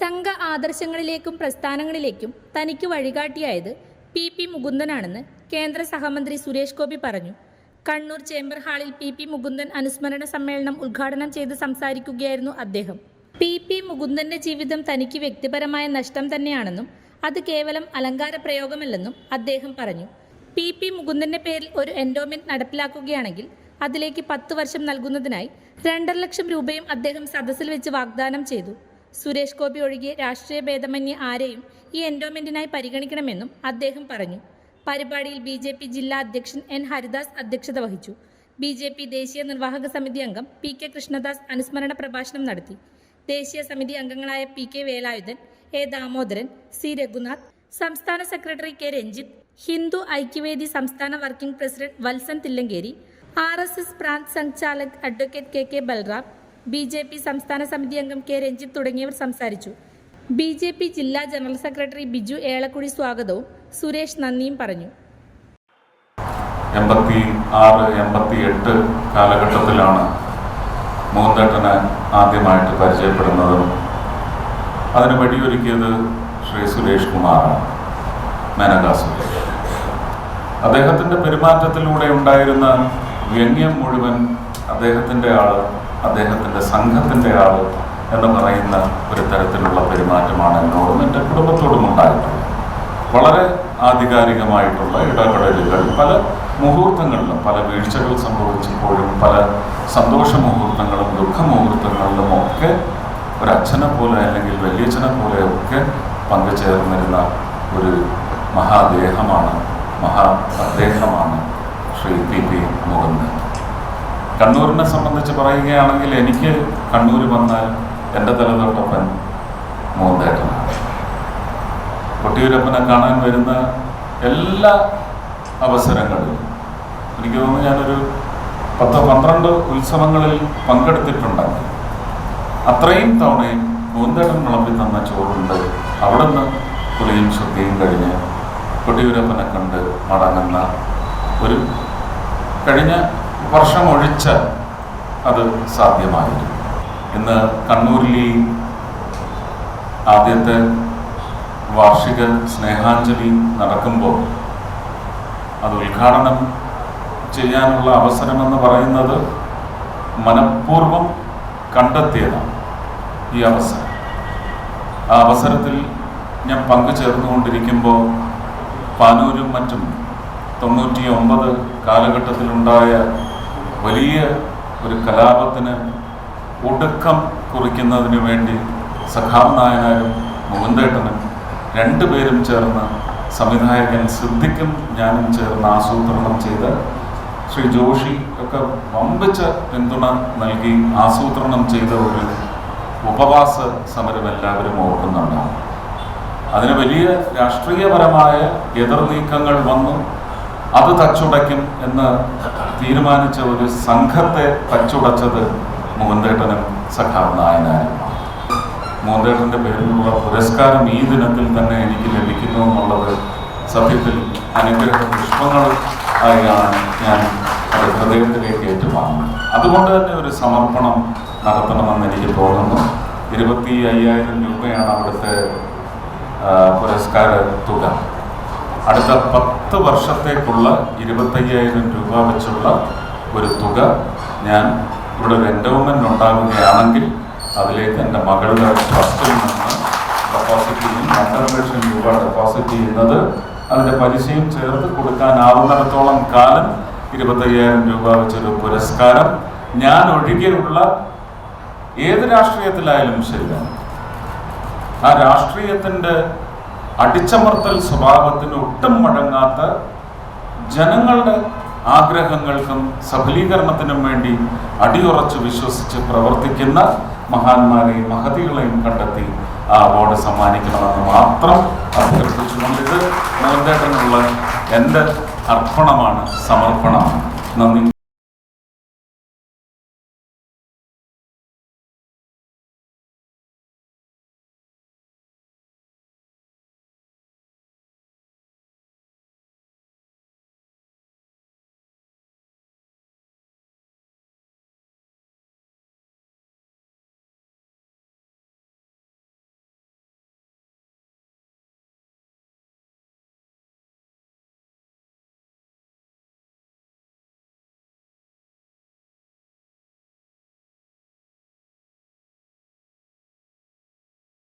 സംഘ ആദർശങ്ങളിലേക്കും പ്രസ്ഥാനങ്ങളിലേക്കും തനിക്ക് വഴികാട്ടിയായത് P P മുകുന്ദനാണെന്ന് കേന്ദ്ര സഹമന്ത്രി സുരേഷ് ഗോപി പറഞ്ഞു. കണ്ണൂർ ചേംബർ ഹാളിൽ പി പി മുകുന്ദൻ അനുസ്മരണ സമ്മേളനം ഉദ്ഘാടനം ചെയ്ത് സംസാരിക്കുകയായിരുന്നു അദ്ദേഹം. പി പി മുകുന്ദന്റെ ജീവിതം തനിക്ക് വ്യക്തിപരമായ നഷ്ടം തന്നെയാണെന്നും അത് കേവലം അലങ്കാര പ്രയോഗമല്ലെന്നും അദ്ദേഹം പറഞ്ഞു. പി. പി. മുകുന്ദന്റെ പേരിൽ ഒരു എൻഡോമെന്റ് നടപ്പിലാക്കുകയാണെങ്കിൽ അതിലേക്ക് പത്ത് വർഷം നൽകുന്നതിനായി രണ്ടര ലക്ഷം രൂപയും അദ്ദേഹം സദസ്സിൽ വെച്ച് വാഗ്ദാനം ചെയ്തു. സുരേഷ് ഗോപി ഒഴികെ രാഷ്ട്രീയ ഭേദമന്യേ ആരെയും ഈ എൻഡോമെന്റിനായി പരിഗണിക്കണമെന്നും അദ്ദേഹം പറഞ്ഞു. പരിപാടിയിൽ ബി ജെ പി ജില്ലാ അധ്യക്ഷൻ എൻ. ഹരിദാസ് അധ്യക്ഷത വഹിച്ചു. ബി ജെ പി ദേശീയ നിർവാഹക സമിതി അംഗം പി കെ കൃഷ്ണദാസ് അനുസ്മരണ പ്രഭാഷണം നടത്തി. ദേശീയ സമിതി അംഗങ്ങളായ P K Velayudhan A Damodaran C Raghunath സംസ്ഥാന സെക്രട്ടറി കെ രഞ്ജിത്ത് ഹിന്ദു ഐക്യവേദി സംസ്ഥാന working president Valsan Thillankeri R S S പ്രാന്ത് സംഘാലക് advocate K K Balram B J P സംസ്ഥാന സമിതി അംഗം കെ രഞ്ജിത്ത് തുടങ്ങിയവർ സംസാരിച്ചു. ബി ജെ പി ജില്ലാ ജനറൽ സെക്രട്ടറി ബിജു ഏളക്കുടി സ്വാഗതവും സുരേഷ് നന്ദിയും പറഞ്ഞു. എൺപത്തി ആറ് എൺപത്തി എട്ട് കാലഘട്ടത്തിലാണ് മൂന്നേട്ടന് ആദ്യമായിട്ട് പരിചയപ്പെടുന്നതും അതിന് വഴിയൊരുക്കിയത് ശ്രീ സുരേഷ് കുമാറാണ് മേനകാ സുരേഷ്. അദ്ദേഹത്തിന്റെ പെരുമാറ്റത്തിലൂടെ ഉണ്ടായിരുന്ന വ്യംഗ്യം മുഴുവൻ അദ്ദേഹത്തിന്റെ ആൾ അദ്ദേഹത്തിന്റെ സംഘത്തിന്റെ ആൾ എന്ന് പറയുന്ന ഒരു തരത്തിലുള്ള പെരുമാറ്റമാണ് എന്നോടും എന്റെ കുടുംബത്തോടും ഉണ്ടായിട്ടുള്ളത്. വളരെ ആധികാരികമായിട്ടുള്ള ഇടപെടലുകൾ പല മുഹൂർത്തങ്ങളിലും പല വീഴ്ചകൾ സംഭവിച്ചപ്പോഴും പല സന്തോഷ മുഹൂർത്തങ്ങളും ദുഃഖ മുഹൂർത്തങ്ങളിലും ഒക്കെ ഒരച്ഛനെ പോലെ അല്ലെങ്കിൽ വലിയച്ഛനെ പോലെ ഒക്കെ പങ്കുചേർന്നിരുന്ന ഒരു മഹാദേഹമാണ് മഹാ അദ്ദേഹമാണ് ശ്രീ പി പി മുകുന്ദൻ കണ്ണൂരിനെ സംബന്ധിച്ച് പറയുകയാണെങ്കിൽ എനിക്ക് കണ്ണൂർ വന്നാൽ എന്റെ തലതൊട്ടപ്പൻ മൂന്നേട്ടനാണ് കൊട്ടിയൂരപ്പനെ കാണാൻ വരുന്ന എല്ലാ അവസരങ്ങളും എനിക്ക് തോന്നുന്നു ഞാനൊരു പത്ത് പന്ത്രണ്ട് ഉത്സവങ്ങളിൽ പങ്കെടുത്തിട്ടുണ്ടെങ്കിൽ അത്രയും തവണയും മൂന്തേട്ടൻ വിളമ്പി തന്ന ചോറുണ്ട്. അവിടെ നിന്ന് കുളിയും ശുദ്ധിയും കഴിഞ്ഞ് കൊട്ടിയൂരപ്പനെ കണ്ട് മടങ്ങുന്ന ഒരു കഴിഞ്ഞ വർഷം ഒഴിച്ച അത് സാധ്യമായിരുന്നു. ഇന്ന് കണ്ണൂരിൽ ആദ്യത്തെ വാർഷിക സ്നേഹാഞ്ജലി നടക്കുമ്പോൾ അത് ഉദ്ഘാടനം ചെയ്യാനുള്ള അവസരമെന്ന് പറയുന്നത് മനഃപൂർവം കണ്ടെത്തിയതാണ് ഈ അവസരം. ആ അവസരത്തിൽ ഞാൻ പങ്കുചേർന്നുകൊണ്ടിരിക്കുമ്പോൾ പാനൂരും മറ്റും തൊണ്ണൂറ്റി ഒമ്പത് കാലഘട്ടത്തിലുണ്ടായ വലിയ ഒരു കലാപത്തിന് ഒടുക്കം കുറിക്കുന്നതിന് വേണ്ടി സഖാവ് നായനാരും മുകുന്ദേട്ടനും രണ്ടുപേരും ചേർന്ന് സംവിധായകൻ സിദ്ധിക്കും ഞാനും ചേർന്ന് ആസൂത്രണം ചെയ്ത് ശ്രീ ജോഷി ഒക്കെ വമ്പിച്ച പിന്തുണ നൽകി ആസൂത്രണം ചെയ്ത ഒരു ഉപവാസ സമരം എല്ലാവരും ഓർക്കുന്നുണ്ട്. അതിന് വലിയ രാഷ്ട്രീയപരമായ എതിർ നീക്കങ്ങൾ വന്നു. അത് തച്ചുടയ്ക്കും എന്ന് തീരുമാനിച്ച ഒരു സംഘത്തെ തച്ചുടച്ചത് മുകുന്ദേട്ടനും സഖാവ് നായനാരുമാണ് മൂന്തേട്ടന്റെ പേരിലുള്ള പുരസ്കാരം ഈ ദിനത്തിൽ തന്നെ എനിക്ക് ലഭിക്കുന്നു എന്നുള്ളത് സത്യത്തിൽ അനുഗ്രഹ പുഷ്പങ്ങൾ ആയാണ് ഞാൻ അത് ഹൃദയത്തിലേക്ക് ഏറ്റുവാങ്ങുന്നത് അതുകൊണ്ട് തന്നെ ഒരു സമർപ്പണം നടത്തണമെന്ന് എനിക്ക് തോന്നുന്നു. ഇരുപത്തി അയ്യായിരം രൂപയാണ് അവിടുത്തെ പുരസ്കാര തുക. അടുത്ത പത്ത് വർഷത്തേക്കുള്ള ഇരുപത്തയ്യായിരം രൂപ വെച്ചുള്ള ഒരു തുക ഞാൻ ഇവിടെ ഒരു എൻഡോമെന്റ് ഉണ്ടാകുകയാണെങ്കിൽ അതിലേക്ക് എന്റെ മകളുടെ ട്രസ്റ്റിൽ നിന്ന് ഡെപ്പോസിറ്റ് ചെയ്യും. രണ്ടര ലക്ഷം രൂപ ഡെപ്പോസിറ്റ് ചെയ്യുന്നത് അതിന്റെ പലിശയും ചേർത്ത് കൊടുക്കാനാവുന്നിടത്തോളം കാലം ഇരുപത്തയ്യായിരം രൂപ വെച്ചൊരു പുരസ്കാരം ഞാൻ ഒഴികെയുള്ള ഏത് രാഷ്ട്രീയത്തിലായാലും ശരിയാണ് ആ രാഷ്ട്രീയത്തിന്റെ അടിച്ചമർത്തൽ സ്വഭാവത്തിന് ഒട്ടും മടങ്ങാത്ത ജനങ്ങളുടെ ആഗ്രഹങ്ങൾക്കും സഫലീകരണത്തിനും വേണ്ടി അടിയുറച്ച് വിശ്വസിച്ച് പ്രവർത്തിക്കുന്ന മഹാന്മാരെയും മഹതികളെയും കണ്ടെത്തി ആ അവാർഡ് സമ്മാനിക്കണമെന്ന് മാത്രം അഭ്യർത്ഥിച്ചുകൊണ്ട് ഇത് മോഹൻദേട്ടനുള്ള എന്റെ അർപ്പണമാണ് സമർപ്പണമാണ് നന്ദി.